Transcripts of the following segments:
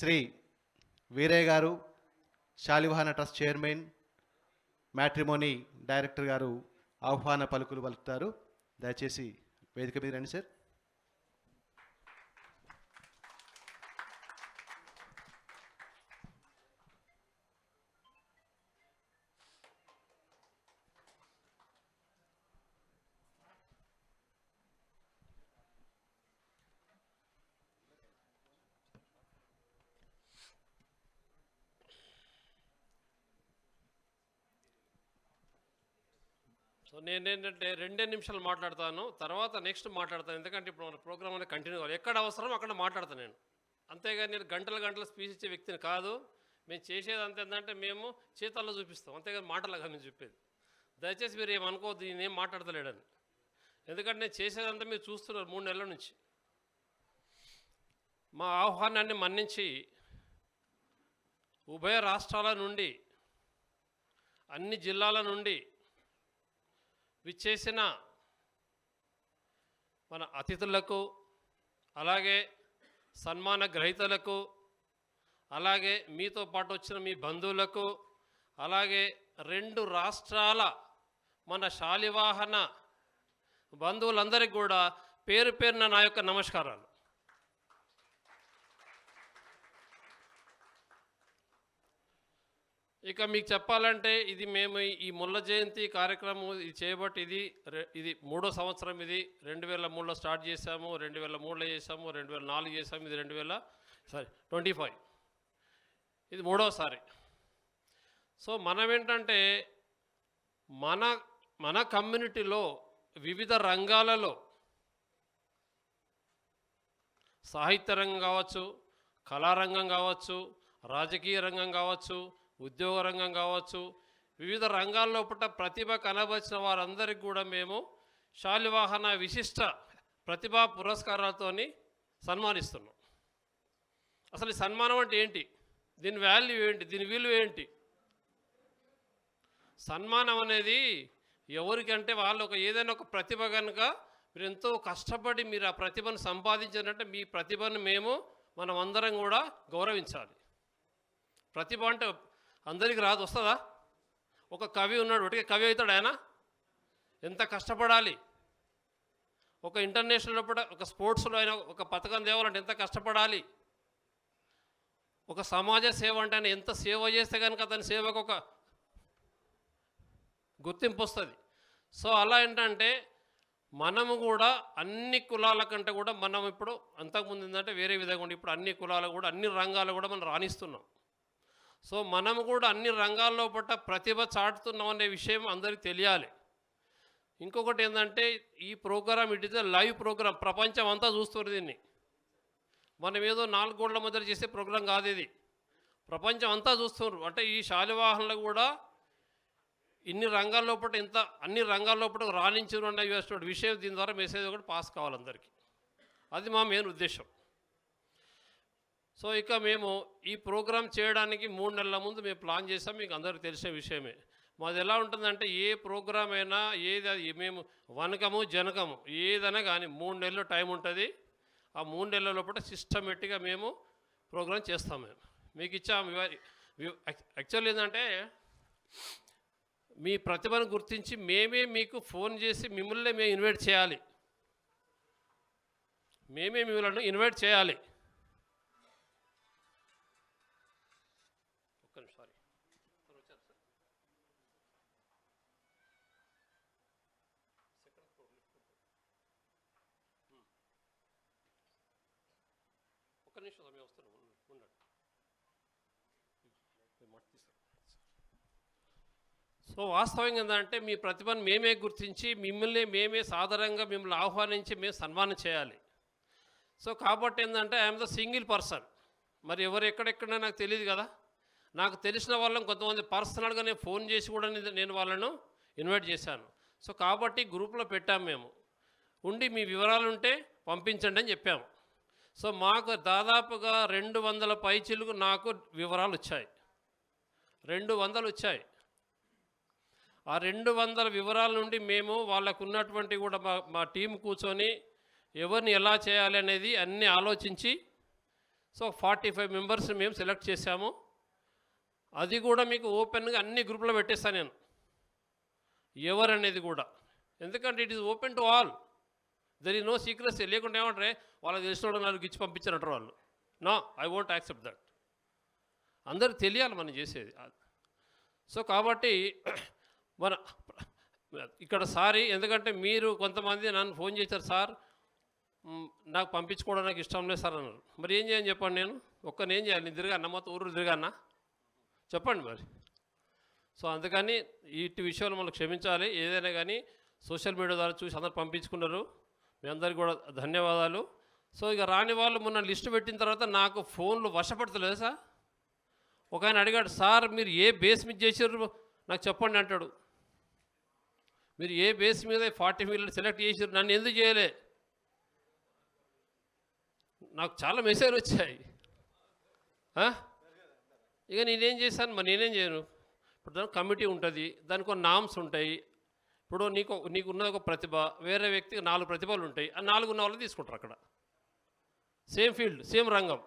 Shri Veerayya garu Shalivahana trust chairman matrimony director garu ఆహ్వాన పలుకులు పలుకుతారు. దయచేసి వేదిక మీద రండి సార్ సో నేనేంటంటే రెండే నిమిషాలు మాట్లాడతాను తర్వాత నెక్స్ట్ మాట్లాడతాను. ఎందుకంటే ఇప్పుడు మన ప్రోగ్రామ్ అనేది కంటిన్యూ అవ్వాలి ఎక్కడ అవసరం అక్కడ మాట్లాడతాను నేను. అంతేగాని నేను గంటల గంటల స్పీచ్ ఇచ్చే వ్యక్తిని కాదు. మేము చేసేది అంత ఏంటంటే మేము చేతల్లో చూపిస్తాం. అంతేగాని మాటలుగా మేము చెప్పేది. దయచేసి మీరు ఏమనుకోవద్దు నేనేం మాట్లాడతలేడని. ఎందుకంటే నేను చేసేదంతా మీరు చూస్తున్నారు మూడు నెలల నుంచి. మా ఆహ్వానాన్ని మన్నించి ఉభయ రాష్ట్రాల నుండి అన్ని జిల్లాల నుండి విచ్చేసిన మన అతిథులకు అలాగే సన్మాన గ్రహీతలకు అలాగే మీతో పాటు వచ్చిన మీ బంధువులకు అలాగే రెండు రాష్ట్రాల మన శాలివాహన బంధువులందరికీ కూడా పేరు పేరున నా యొక్క నమస్కారాలు. ఇక మీకు చెప్పాలంటే ఇది మేము ఈ ముల్ల జయంతి కార్యక్రమం ఇది చేయబట్టి ఇది ఇది మూడో సంవత్సరం ఇది. రెండు వేల మూడులో స్టార్ట్ చేసాము రెండు వేల మూడులో చేసాము రెండు వేల నాలుగు చేసాము ఇది రెండు వేల సారీ ట్వంటీ ఫైవ్. ఇది మూడోసారి. సో మనం ఏంటంటే మన మన కమ్యూనిటీలో వివిధ రంగాలలో సాహిత్య రంగం కావచ్చు కళారంగం కావచ్చు రాజకీయ రంగం కావచ్చు ఉద్యోగ రంగం కావచ్చు వివిధ రంగాల్లో పుట్ట ప్రతిభ కనబరిచిన వారందరికీ కూడా మేము శాలివాహన విశిష్ట ప్రతిభా పురస్కారాలతోని సన్మానిస్తున్నాం. అసలు ఈ సన్మానం అంటే ఏంటి? దీని వాల్యూ ఏంటి? దీని విలువ ఏంటి? సన్మానం అనేది ఎవరికంటే వాళ్ళు ఒక ఏదైనా ఒక ప్రతిభ కనుక మీరు ఎంతో కష్టపడి మీరు ఆ ప్రతిభను సంపాదించారంటే మీ ప్రతిభను మేము మనం అందరం కూడా గౌరవించాలి. ప్రతిభ అంటే అందరికీ రాదు వస్తుందా ఒక కవి ఉన్నాడు ఒకటి కవి అవుతాడు ఆయన? ఎంత కష్టపడాలి? ఒక ఇంటర్నేషనల్ కూడా ఒక స్పోర్ట్స్లో అయినా ఒక పథకం తేవాలంటే ఎంత కష్టపడాలి? ఒక సమాజ సేవ అంటే ఆయన ఎంత సేవ చేస్తే కనుక అతని సేవకు ఒక గుర్తింపు వస్తుంది. సో అలా ఏంటంటే మనము కూడా అన్ని కులాల కంటే కూడా మనం ఇప్పుడు అంతకుముందు ఏంటంటే వేరే విధంగా ఉండి ఇప్పుడు అన్ని కులాలు కూడా అన్ని రంగాలు కూడా మనం రాణిస్తున్నాం. సో మనం కూడా అన్ని రంగాల్లో పట్ల ప్రతిభ చాటుతున్నాం అనే విషయం అందరికీ తెలియాలి. ఇంకొకటి ఏంటంటే ఈ program it is live program ప్రపంచం అంతా చూస్తున్నారు దీన్ని. మనం ఏదో నాలుగు గోడల మధ్య చేసే ప్రోగ్రాం కాదు ఇది. ప్రపంచం అంతా చూస్తున్నారు అంటే ఈ శాలివాహనలు కూడా ఇన్ని రంగాల్లో పట్ల ఇంత అన్ని రంగాల్లో పట్ల రాణించిన విషయం దీని ద్వారా మెసేజ్ ఒకటి పాస్ కావాలి అందరికీ. అది మా మెయిన్ ఉద్దేశం. సో ఇక మేము ఈ ప్రోగ్రామ్ చేయడానికి మూడు నెలల ముందు మేము ప్లాన్ చేసాం మీకు అందరికీ తెలిసిన విషయమే. మాది ఎలా ఉంటుందంటే ఏ ప్రోగ్రామ్ అయినా ఏది అది మేము వనకము జనకము ఏదైనా కానీ మూడు నెలలు టైం ఉంటుంది. ఆ మూడు నెలల లోపల సిస్టమేటిక్గా మేము ప్రోగ్రామ్ చేస్తాం మేము. మీకు ఇచ్చాం యాక్చువల్ ఏంటంటే మీ ప్రతిభను గుర్తించి మేమే మీకు ఫోన్ చేసి మిమ్మల్ని మేము ఇన్వైట్ చేయాలి. మేమే మిమ్మల్ని ఇన్వైట్ చేయాలి. ఒక్క నిమిషం ఉన్నాడు సో వాస్తవంగా ఏంటంటే మీ ప్రతిభను మేమే గుర్తించి మిమ్మల్ని మేమే సాధారణంగా మిమ్మల్ని ఆహ్వానించి మేము సన్మానం చేయాలి. సో కాబట్టి ఏంటంటే ఐఎమ్ ద సింగిల్ పర్సన్ మరి ఎవరు ఎక్కడెక్కడ నాకు తెలియదు కదా. నాకు తెలిసిన వాళ్ళని కొంతమంది పర్సనల్గా నేను ఫోన్ చేసి కూడా నేను- నేను వాళ్ళను ఇన్వైట్ చేశాను. సో కాబట్టి గ్రూప్లో పెట్టాము మేము. ఉండి మీ వివరాలు ఉంటే పంపించండి అని చెప్పాము. సో మాకు దాదాపుగా రెండు వందల పైచిలుకు నాకు వివరాలు వచ్చాయి రెండు వందలు వచ్చాయి ఆ రెండు వందల వివరాల నుండి మేము వాళ్ళకు ఉన్నటువంటి కూడా మా మా టీం కూర్చొని ఎవరిని ఎలా చేయాలి అనేది అన్నీ ఆలోచించి సో ఫార్టీ ఫైవ్ మెంబర్స్ మేము సెలెక్ట్ చేశాము. అది కూడా మీకు ఓపెన్గా అన్ని గ్రూపులో పెట్టేస్తాను నేను. ఎవరనేది అనేది కూడా. ఎందుకంటే it is open to all. There is no secrecy లేకుండా ఏమంటారే? వాళ్ళకి తెలిసిన నాకు నాలుగు ఇచ్చి పంపించారంటారు వాళ్ళు. No I won't accept that అందరూ తెలియాలి మనం చేసేది. సో కాబట్టి మన ఇక్కడ సారీ ఎందుకంటే మీరు కొంతమంది నన్ను ఫోన్ చేశారు సార్. నాకు పంపించుకోవడం నాకు ఇష్టం లేదు సార్ అన్నారు. మరి ఏం చేయని చెప్పండి నేను? ఒక్కనే ఏం చేయాలి? నేను తిరగన్నా మొత్తం ఊరు తిరిగానా చెప్పండి మరి. సో అందుకని ఇటు విషయాలు మనం క్షమించాలి. ఏదైనా కానీ సోషల్ మీడియా ద్వారా చూసి అందరు పంపించుకున్నారు. మీ అందరికి కూడా ధన్యవాదాలు. సో ఇక రాని వాళ్ళు మొన్న లిస్ట్ పెట్టిన తర్వాత నాకు ఫోన్లు వశపడతలేదు సార్? ఒక ఆయన అడిగాడు సార్ మీరు ఏ బేస్ మీద చేసారు నాకు చెప్పండి అంటాడు. మీరు ఏ బేస్ మీద ఫార్టీ మిలియన్ సెలెక్ట్ చేసారు నన్ను ఎందుకు చేయలే? నాకు చాలా మెసేజ్ వచ్చాయి. ఇక నేనేం చేశాను? మరి నేనేం చేయను? ఇప్పుడు దానికి కమిటీ ఉంటుంది దానికి కొన్ని నామ్స్ ఉంటాయి ఇప్పుడు నీకు నీకు ఉన్నది ఒక ప్రతిభ వేరే వ్యక్తికి నాలుగు ప్రతిభలు ఉంటాయి ఆ నాలుగు ఉన్న వాళ్ళు తీసుకుంటారు అక్కడ. సేమ్ ఫీల్డ్ సేమ్ రంగం.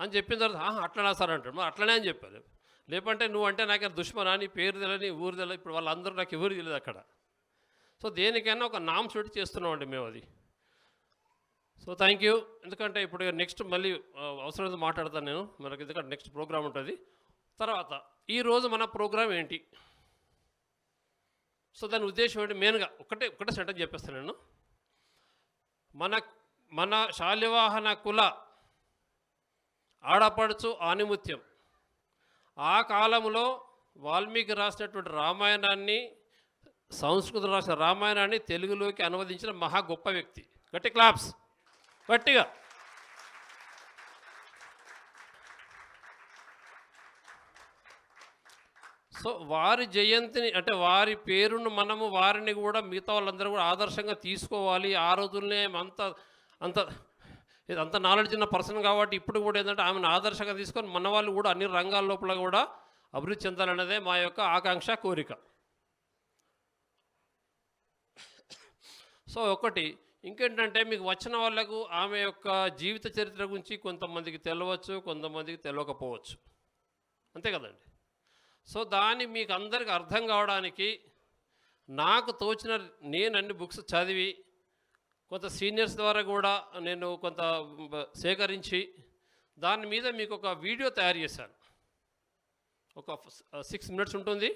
అని చెప్పిన తర్వాత "ఆహా, అట్లనా సార్ అంటాడు. మరి అట్లనే అని చెప్పారు. లేకుంటే నువ్వు అంటే నాకు దుష్మనా నీ పేరు తెలియని ఊరు తెలియదు ఇప్పుడు వాళ్ళందరూ నాకు ఎవరు తెలియదు అక్కడ. సో దేనికైనా ఒక నామ్స్ పెట్టి చేస్తున్నామండి మేము అది. సో థ్యాంక్ యూ ఎందుకంటే ఇప్పుడు నెక్స్ట్ మళ్ళీ అవసరం మాట్లాడతాను నేను. మనకి ఎందుకంటే నెక్స్ట్ ప్రోగ్రామ్ ఉంటుంది. తర్వాత ఈరోజు మన ప్రోగ్రామ్ ఏంటి? సో దాని ఉద్దేశం ఏంటి? మెయిన్గా ఒకటే ఒకటే సెంటర్ చెప్పేస్తాను నేను. మన మన శాలివాహన కుల ఆడపడుచు ఆనిముత్యం. ఆ కాలంలో వాల్మీకి రాసినటువంటి రామాయణాన్ని సంస్కృతం రాసిన రామాయణాన్ని తెలుగులోకి అనువదించిన మహా గొప్ప వ్యక్తి. గట్టి క్లాప్స్ గట్టిగా. సో వారి జయంతిని అంటే వారి పేరును మనము వారిని కూడా మిగతా వాళ్ళందరూ కూడా ఆదర్శంగా తీసుకోవాలి. ఆ రోజుల్నే అంత అంత ఇది అంత నాలెడ్జ్ ఉన్న పర్సన్ కాబట్టి ఇప్పుడు కూడా ఏంటంటే ఆమెను ఆదర్శంగా తీసుకొని మన వాళ్ళు కూడా అన్ని రంగాల లోపల కూడా అభివృద్ధి చెందాలన్నదే మా యొక్క ఆకాంక్ష కోరిక. సో ఒకటి ఇంకేంటంటే మీకు వచ్చిన వాళ్ళకు ఆమె యొక్క జీవిత చరిత్ర గురించి కొంతమందికి తెలియవచ్చు కొంతమందికి తెలియకపోవచ్చు అంతే కదండి. సో దాన్ని మీకు అందరికి అర్థం కావడానికి నాకు తోచిన నేను అన్ని బుక్స్ చదివి కొంత సీనియర్స్ ద్వారా కూడా నేను కొంత సేకరించి దాని మీద మీకు ఒక వీడియో తయారు చేశాను. ఒక సిక్స్ మినిట్స్ ఉంటుంది.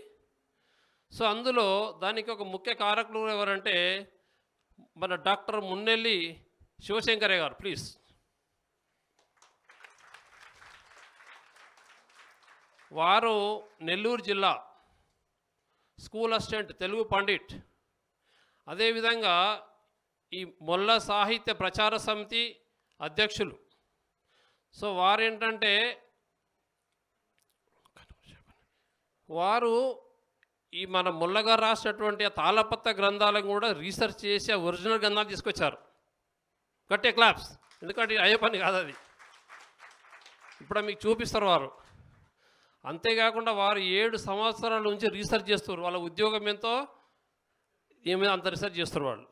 సో అందులో దానికి ఒక ముఖ్య కారకులు ఎవరంటే మన డాక్టర్ మున్నెల్లి శివశంకరే గారు ప్లీజ్. వారు నెల్లూరు జిల్లా స్కూల్ అసిస్టెంట్ తెలుగు పండిట్. అదేవిధంగా ఈ మొల్ల సాహిత్య ప్రచార సమితి అధ్యక్షులు. సో వారేంటంటే వారు ఈ మన ముల్లగారు రాసినటువంటి ఆ తాళపత్ర గ్రంథాలను కూడా రీసెర్చ్ చేసి ఆ ఒరిజినల్ గ్రంథాలు తీసుకొచ్చారు. గట్టే క్లాప్స్. ఎందుకంటే అయ్యే పని కాదు అది. ఇప్పుడు మీకు చూపిస్తారు వారు. అంతేకాకుండా వారు ఏడు సంవత్సరాల నుంచి రీసెర్చ్ చేస్తారు వాళ్ళ ఉద్యోగం ఎంతో ఏమైనా అంత రీసెర్చ్ చేస్తారు వాళ్ళు.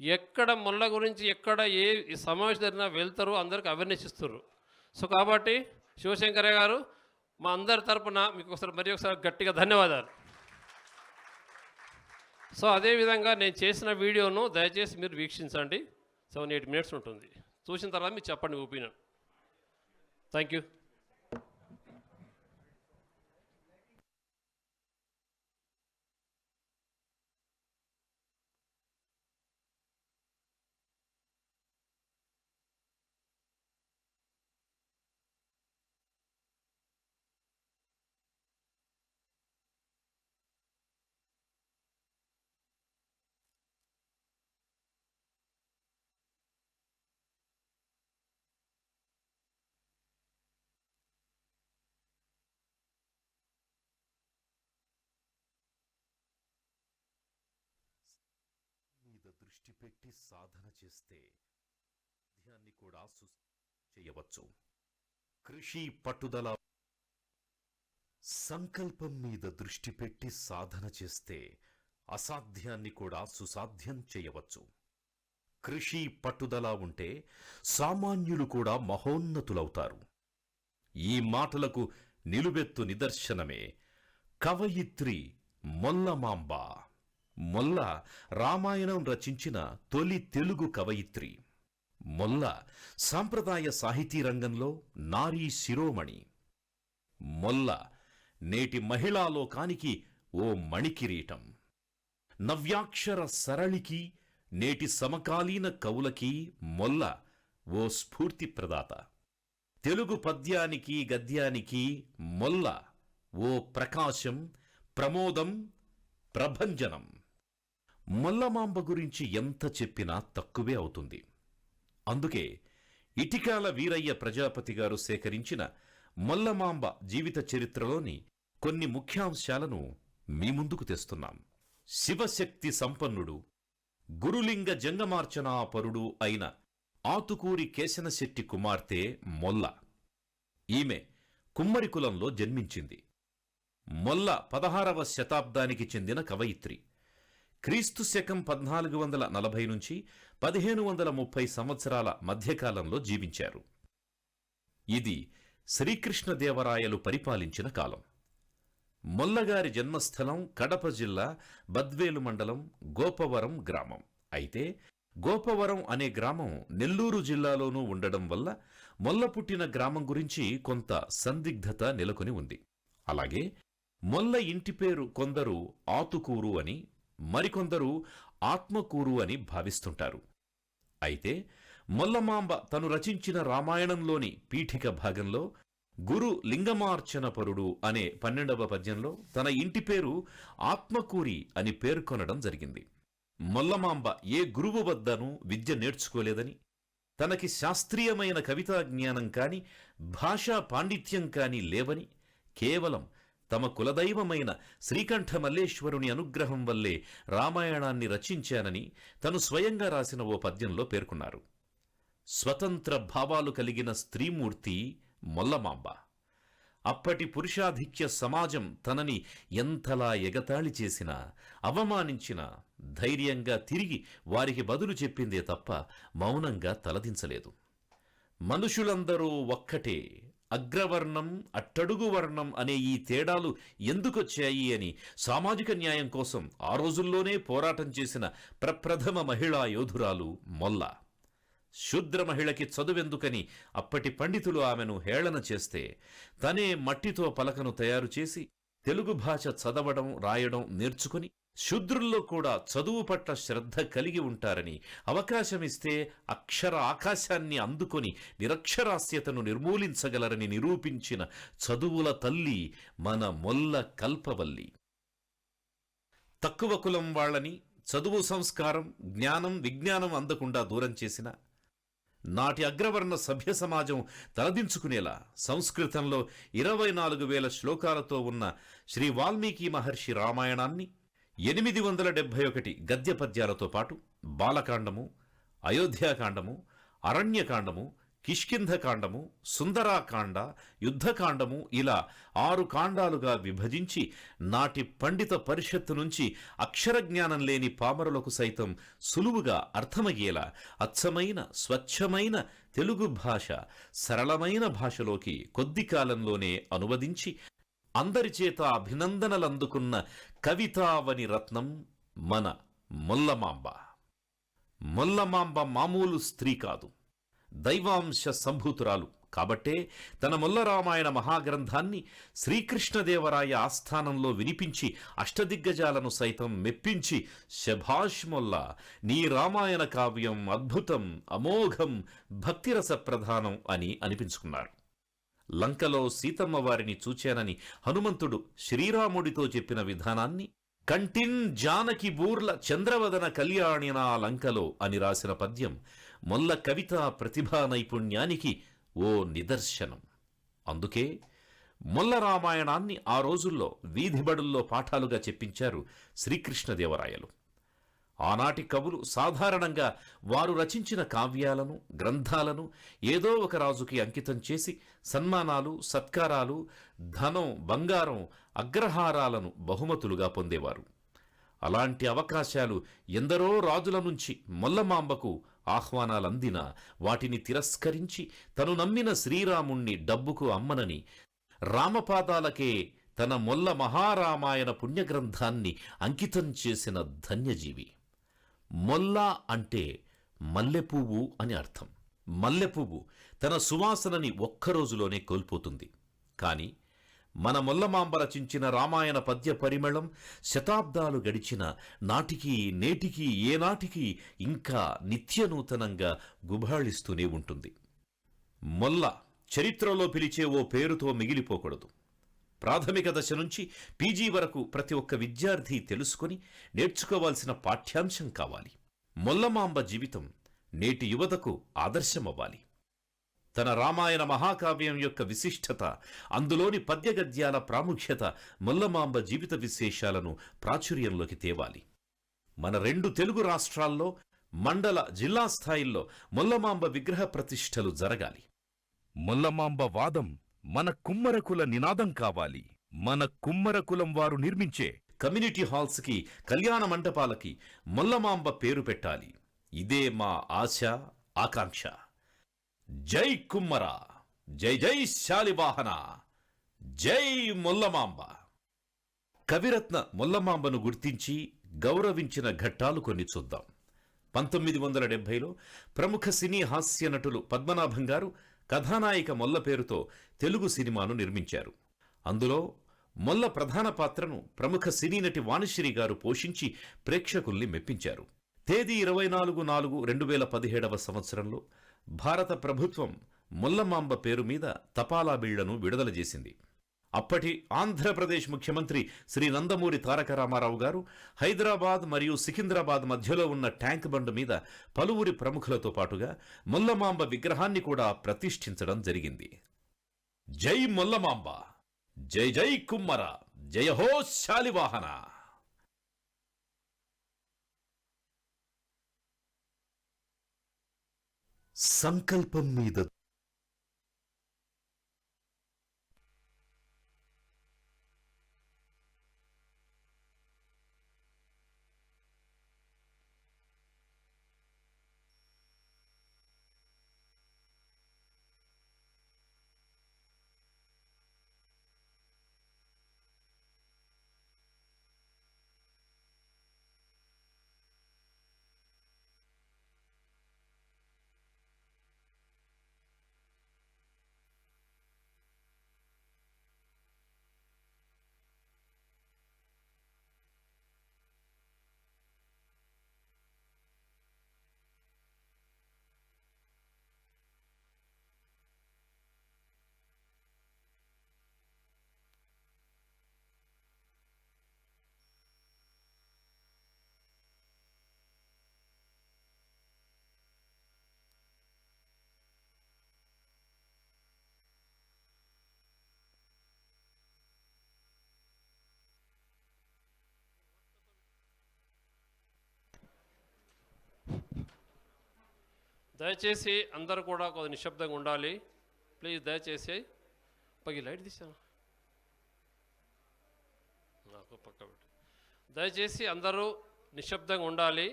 ఎక్కడ ముళ్ళ గురించి ఎక్కడ ఏ సమావేశం జరిగినా వెళ్తారు అందరికి అవేర్నెస్ ఇస్తారు సో కాబట్టి శివశంకరయ్య గారు మా అందరి తరపున మీకు ఒకసారి మరి ఒకసారి గట్టిగా ధన్యవాదాలు. సో అదేవిధంగా నేను చేసిన వీడియోను దయచేసి మీరు వీక్షించండి. సెవెన్ ఎయిట్ మినిట్స్ ఉంటుంది. చూసిన తర్వాత మీరు చెప్పండి ఒపీనియన్. థ్యాంక్ యూ దృష్టి పెట్టి సాధన చేస్తే ధ్యాన్ని కూడా చేయవచ్చు. కృషి పట్టుదల సంకల్పం మీద దృష్టి పెట్టి సాధన చేస్తే అసాధ్యాన్ని కూడా సుసాధ్యం చేయవచ్చు. కృషి పట్టుదల ఉంటే సామాన్యులు కూడా మహోన్నతులవుతారు. ఈ మాటలకు నిలువెత్తు నిదర్శనమే కవయిత్రి మొల్లమాంబ. మొల్ల రామాయణం రచించిన తొలి తెలుగు కవయిత్రి. మొల్ల సాంప్రదాయ సాహితీ రంగంలో నారీ శిరోమణి. మొల్ల నేటి మహిళా లోకానికి ఓ మణికిరీటం. నవ్యాక్షర సరళికి నేటి సమకాలీన కవులకి మొల్ల ఓ స్ఫూర్తి ప్రదాత. తెలుగు పద్యానికి గద్యానికి మొల్ల ఓ ప్రకాశం ప్రమోదం ప్రభంజనం. మల్లమాంబ గురించి ఎంత చెప్పినా తక్కువే అవుతుంది. అందుకే ఇటికాల వీరయ్య ప్రజాపతి గారు సేకరించిన మొల్లమాంబ జీవిత చరిత్రలోని కొన్ని ముఖ్యాంశాలను మీ ముందుకు తెస్తున్నాం. శివశక్తి సంపన్నుడు గురులింగ జంగమార్చనాపరుడు అయిన ఆతుకూరి కేశనశెట్టి కుమార్తె మొల్ల. ఈమె కుమ్మరి కులంలో జన్మించింది. మొల్ల పదహారవ శతాబ్దానికి చెందిన కవయిత్రి. క్రీస్తు శకం పద్నాలుగు వందల నలభై నుంచి పదిహేను వందల ముప్పై సంవత్సరాల మధ్యకాలంలో జీవించారు. ఇది శ్రీకృష్ణదేవరాయలు పరిపాలించిన కాలం. మొల్లగారి జన్మస్థలం కడప జిల్లా బద్వేలు మండలం గోపవరం గ్రామం. అయితే గోపవరం అనే గ్రామం నెల్లూరు జిల్లాలోనూ ఉండడం వల్ల మొల్ల పుట్టిన గ్రామం గురించి కొంత సందిగ్ధత నెలకొని ఉంది. అలాగే మొల్ల ఇంటి పేరు కొందరు ఆతుకూరు అని మరికొందరు ఆత్మకూరు అని భావిస్తుంటారు. అయితే మొల్లమాంబ తను రచించిన రామాయణంలోని పీఠిక భాగంలో గురు లింగమార్చనపరుడు అనే పన్నెండవ పద్యంలో తన ఇంటి పేరు ఆత్మకూరి అని పేర్కొనడం జరిగింది. మొల్లమాంబ ఏ గురువు వద్దనూ విద్య నేర్చుకోలేదని తనకి శాస్త్రీయమైన కవితా జ్ఞానం కాని భాషా పాండిత్యం కాని లేవని కేవలం తమ కులదైవమైన శ్రీకంఠ మల్లేశ్వరుని అనుగ్రహం వల్లే రామాయణాన్ని రచించానని తను స్వయంగా రాసిన ఓ పద్యంలో పేర్కొన్నారు. స్వతంత్ర భావాలు కలిగిన స్త్రీమూర్తి మొల్లమాంబ. అప్పటి పురుషాధిక్య సమాజం తనని ఎంతలా ఎగతాళి చేసినా అవమానించినా ధైర్యంగా తిరిగి వారికి బదులు చెప్పిందే తప్ప మౌనంగా తలదించలేదు. మనుషులందరూ ఒక్కటే అగ్రవర్ణం అట్టడుగు వర్ణం అనే ఈ తేడాలు ఎందుకొచ్చాయి అని సామాజిక న్యాయం కోసం ఆ రోజుల్లోనే పోరాటం చేసిన ప్రప్రథమ మహిళా యోధురాలు మొల్ల. శూద్ర మహిళకి చదువెందుకని అప్పటి పండితులు ఆమెను హేళన చేస్తే తనే మట్టితో పలకను తయారు చేసి తెలుగు భాష చదవడం రాయడం నేర్చుకుని శూద్రుల్లో కూడా చదువు పట్ల శ్రద్ధ కలిగి ఉంటారని అవకాశమిస్తే అక్షర ఆకాశాన్ని అందుకొని నిరక్షరాస్యతను నిర్మూలించగలరని నిరూపించిన చదువుల తల్లి మన మొల్ల కల్పవల్లి. తక్కువ కులం వాళ్ళని చదువు సంస్కారం జ్ఞానం విజ్ఞానం అందకుండా దూరం చేసిన నాటి అగ్రవర్ణ సభ్య సమాజం తలదించుకునేలా సంస్కృతంలో ఇరవై నాలుగు వేల శ్లోకాలతో ఉన్న శ్రీ వాల్మీకి మహర్షి రామాయణాన్ని ఎనిమిది వందల డెబ్భై ఒకటి గద్య పద్యాలతో పాటు బాలకాండము అయోధ్యాకాండము అరణ్యకాండము కిష్కింధకాండము సుందరాకాండ యుద్ధకాండము ఇలా ఆరు కాండాలుగా విభజించి నాటి పండిత పరిషత్తు నుంచి అక్షరజ్ఞానం లేని పామరులకు సైతం సులువుగా అర్థమయ్యేలా అచ్చమైన స్వచ్ఛమైన తెలుగు భాష సరళమైన భాషలోకి కొద్ది కాలంలోనే అనువదించి అందరి చేత అభినందనలందుకున్న కవితావని రత్నం మన మొల్లమాంబ. మొల్లమాంబ మామూలు స్త్రీ కాదు. దైవాంశ సంభూతురాలు. కాబట్టే తన మొల్లరామాయణ మహాగ్రంథాన్ని శ్రీకృష్ణదేవరాయ ఆస్థానంలో వినిపించి అష్టదిగ్గజాలను సైతం మెప్పించి శభాష్ మొల్ల నీ రామాయణ కావ్యం అద్భుతం అమోఘం భక్తిరస ప్రధానం అని అనిపించుకున్నారు. లంకలో సీతమ్మ వారిని చూచానని హనుమంతుడు శ్రీరాముడితో చెప్పిన విధానాన్ని కంటిన్ జానకి బూర్ల చంద్రవదన కళ్యాణినా లంకలో అని రాసిన పద్యం మొల్ల కవితా ప్రతిభా నైపుణ్యానికి ఓ నిదర్శనం. అందుకే మొల్ల రామాయణాన్ని ఆ రోజుల్లో వీధిబడుల్లో పాఠాలుగా చెప్పించారు శ్రీకృష్ణదేవరాయలు. ఆనాటి కవులు సాధారణంగా వారు రచించిన కావ్యాలను గ్రంథాలను ఏదో ఒక రాజుకి అంకితం చేసి సన్మానాలు సత్కారాలు ధనం బంగారం అగ్రహారాలను బహుమతులుగా పొందేవారు. అలాంటి అవకాశాలు ఎందరో రాజుల నుంచి మొల్లమాంబకు ఆహ్వానాలందినా వాటిని తిరస్కరించి తను నమ్మిన శ్రీరాముణ్ణి డబ్బుకు అమ్మనని రామపాదాలకే తన మొల్ల మహారామాయణ పుణ్యగ్రంథాన్ని అంకితం చేసిన ధన్యజీవి. మొల్ల అంటే మల్లెపువ్వు అని అర్థం. మల్లెపువ్వు తన సువాసనని ఒక్కరోజులోనే కోల్పోతుంది. కాని మన మొల్లమాంబ రచించిన రామాయణ పద్య పరిమళం శతాబ్దాలు గడిచిన నాటికి నేటికి ఏనాటికి ఇంకా నిత్యనూతనంగా గుబాళిస్తూనే ఉంటుంది. మొల్ల చరిత్రలో పిలిచే ఓ పేరుతో మిగిలిపోకూడదు. ప్రాథమిక దశ నుంచి పీజీ వరకు ప్రతి ఒక్క విద్యార్థి తెలుసుకొని నేర్చుకోవాల్సిన పాఠ్యాంశం కావాలి. మొల్లమాంబ జీవితం నేటి యువతకు ఆదర్శమవ్వాలి. తన రామాయణ మహాకావ్యం యొక్క విశిష్టత అందులోని పద్యగద్యాల ప్రాముఖ్యత మొల్లమాంబ జీవిత విశేషాలను ప్రాచుర్యంలోకి తేవాలి. మన రెండు తెలుగు రాష్ట్రాల్లో మండల జిల్లా స్థాయిల్లో మొల్లమాంబ విగ్రహ ప్రతిష్టలు జరగాలి. మొల్లమాంబ వాదం మన కుమ్మరకుల నినాదం కావాలి. మన కుమ్మరకులం వారు నిర్మించే కమ్యూనిటీ హాల్స్కి కళ్యాణ మంటపాలకి మొల్లమాంబ పేరు పెట్టాలి. ఇదే మా ఆశ ఆకాంక్ష. జై కుమ్మర జై జై శాలివాహన జై మొల్లమాంబ కవిరత్న మొల్లమాంబను గుర్తించి గౌరవించిన ఘట్టాలు కొన్ని చూద్దాం. పంతొమ్మిది వందల డెబ్బైలో ప్రముఖ సినీ హాస్య నటులు పద్మనాభం గారు కథానాయిక మొల్ల పేరుతో తెలుగు సినిమాను నిర్మించారు. అందులో మొల్ల ప్రధాన పాత్రను ప్రముఖ సినీ నటి వాణిశ్రీ గారు పోషించి ప్రేక్షకుల్ని మెప్పించారు. తేదీ ఇరవై నాలుగు నాలుగు రెండు వేల పదిహేడవ సంవత్సరంలో భారత ప్రభుత్వం మొల్లమాంబ పేరు మీద తపాలా బిళ్ళను విడుదల చేసింది. అప్పటి ఆంధ్రప్రదేశ్ ముఖ్యమంత్రి శ్రీ నందమూరి తారక రామారావు గారు హైదరాబాద్ మరియు సికింద్రాబాద్ మధ్యలో ఉన్న ట్యాంక్ బండ్ మీద పలువురి ప్రముఖులతో పాటుగా ముల్లమాంబ విగ్రహాన్ని కూడా ప్రతిష్ఠించడం జరిగింది. జై మొల్లమాంబ! జై జై కుమ్మర! జయహో శాలివాహన! సంకల్పం మీద దయచేసి అందరూ కూడా కొద్ది నిశ్శబ్దంగా ఉండాలి. ప్లీజ్ దయచేసి పగి లైట్ తీసాను నాకు పక్క దయచేసి అందరూ నిశ్శబ్దంగా ఉండాలి.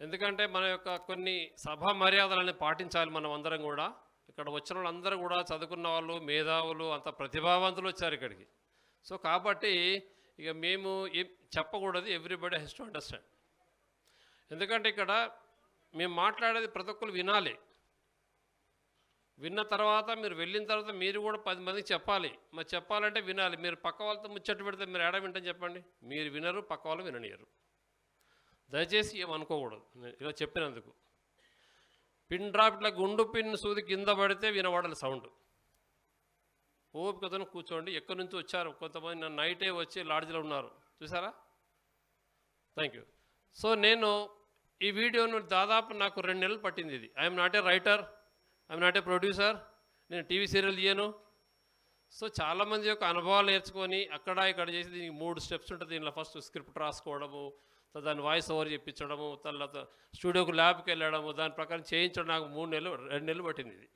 ఎందుకంటే మన యొక్క కొన్ని సభా మర్యాదలని పాటించాలి మనం అందరం కూడా. ఇక్కడ వచ్చిన వాళ్ళందరూ కూడా చదువుకున్న వాళ్ళు మేధావులు అంత ప్రతిభావంతులు వచ్చారు ఇక్కడికి. సో కాబట్టి ఇక మేము ఏం చెప్పకూడదు. ఎవ్రీబడి హెస్ టు అండర్స్టాండ్ ఎందుకంటే ఇక్కడ మేము మాట్లాడేది ప్రతి ఒక్కరు వినాలి. విన్న తర్వాత మీరు వెళ్ళిన తర్వాత మీరు కూడా పది మందికి చెప్పాలి. మరి చెప్పాలంటే వినాలి. మీరు పక్క వాళ్ళతో ముచ్చట్టు పెడితే మీరు ఏడ వింటని చెప్పండి? మీరు వినరు పక్క వాళ్ళు విననియరు. దయచేసి ఏమనుకోకూడదు ఇలా చెప్పినందుకు. పిన్ డ్రాప్ ఇట్లా గుండు పిన్ సూది కింద పడితే వినబడాలి సౌండ్. ఓపికతను కూర్చోండి. ఎక్కడి నుంచి వచ్చారు? కొంతమంది నన్ను నైటే వచ్చి లాడ్జ్లో ఉన్నారు. చూసారా? థ్యాంక్ యూ సో నేను ఈ వీడియోను దాదాపు నాకు రెండు నెలలు పట్టింది ఇది. I'm not a writer I'm not a producer నేను టీవీ సీరియల్ తీయను. సో చాలామంది యొక్క అనుభవాలు నేర్చుకొని అక్కడ ఇక్కడ చేసి దీనికి మూడు స్టెప్స్ ఉంటుంది దీనిలో ఫస్ట్ స్క్రిప్ట్ రాసుకోవడము దాని వాయిస్ ఓవర్ చెప్పించడము తర్వాత స్టూడియోకి ల్యాబ్కి వెళ్ళడము దాని ప్రకారం చేయించడం నాకు మూడు నెలలు రెండు నెలలు పట్టింది ఇది.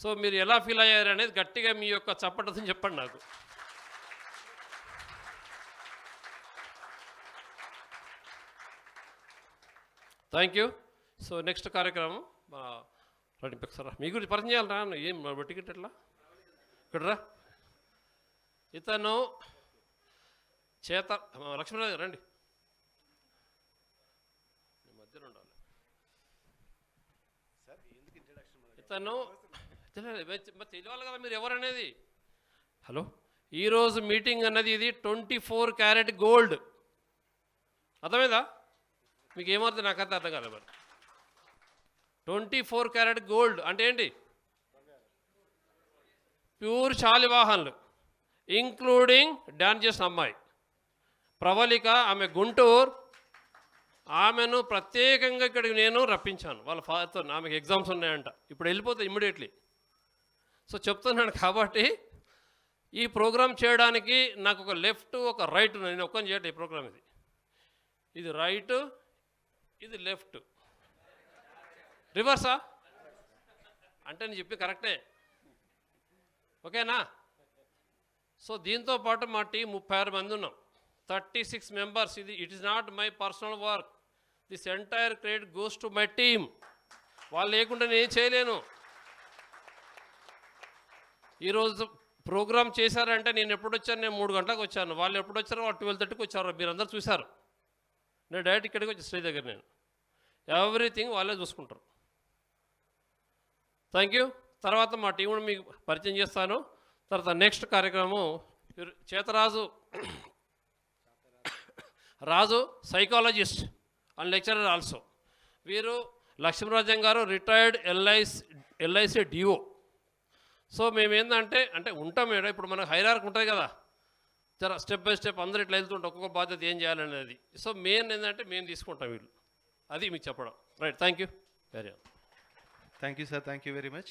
సో మీరు ఎలా ఫీల్ అయ్యారు అనేది గట్టిగా మీ యొక్క చప్పటతో చెప్పండి నాకు. థ్యాంక్ యూ సో నెక్స్ట్ కార్యక్రమం మా రండి సార్. మీ గురించి పరిచయం చేయాలరా ఏం మా టికెట్ ఎట్లా? ఇక్కడరా ఇతను చేత లక్ష్మీరాజు గారు రండి. మీ మధ్యలో ఉండాలి. ఇతను తెలియాలి కదా మీరు ఎవరనేది హలో? ఈరోజు మీటింగ్ అన్నది ఇది ట్వంటీ ఫోర్ క్యారెట్ గోల్డ్. అర్థమైందా? మీకు ఏమర్థం నాకు అంత అర్థం కాదు మరి. ట్వంటీ ఫోర్ క్యారెట్ గోల్డ్ అంటే ఏంటి? ప్యూర్ శాలివాహన్లు ఇంక్లూడింగ్ డ్యాన్స్ చేసిన అమ్మాయి. ప్రవళిక ఆమె గుంటూరు ఆమెను ప్రత్యేకంగా ఇక్కడికి నేను రప్పించాను. వాళ్ళ ఫాదర్తో ఆమెకు ఎగ్జామ్స్ ఉన్నాయంట. ఇప్పుడు వెళ్ళిపోతే ఇమ్మీడియట్లీ సో చెప్తున్నాను కాబట్టి ఈ ప్రోగ్రామ్ చేయడానికి నాకు ఒక లెఫ్ట్ ఒక రైట్ నేను ఒక్కని చేయట్లేదు ఈ ప్రోగ్రామ్ ఇది. ఇది రైట్ ఇది లెఫ్ట్. రివర్సా? అంటే నేను చెప్పి కరెక్టే. ఓకేనా? సో దీంతో పాటు మా టీం ముప్పై ఆరు మంది ఉన్నాం. Thirty six members. ఇది it is not my personal work this entire credit goes to my team వాళ్ళు లేకుండా నేను చేయలేను. ఈరోజు ప్రోగ్రామ్ చేశారంటే నేను ఎప్పుడు వచ్చాను నేను మూడు గంటలకు వచ్చాను. వాళ్ళు ఎప్పుడు వచ్చారో వాళ్ళు ట్వెల్వ్ థర్టీకి వచ్చారు మీరు అందరూ చూశారు. నేను డైరెక్ట్ ఇక్కడికి వచ్చి శ్రీ దగ్గర నేను. ఎవ్రీథింగ్ వాళ్ళే చూసుకుంటారు. థ్యాంక్ యూ తర్వాత మా టీం మీకు పరిచయం చేస్తాను. తర్వాత నెక్స్ట్ కార్యక్రమం Chetaraju Raju psychologist and lecturer also వీరు Lakshmirajan garu retired LIC LIC DO so మేము ఏంటంటే అంటే ఉంటాం మేడం ఇప్పుడు మనకు హైరార్క్ ఉంటుంది కదా. జర స్టెప్ బై స్టెప్ అందరూ ఇట్లా వెళ్తుంటే ఒక్కొక్క బాధ్యత ఏం చేయాలనేది. సో మెయిన్ ఏంటంటే మేము తీసుకుంటాం వీళ్ళు. అది మీకు చెప్పడం. Right thank you very thank you sir thank you very much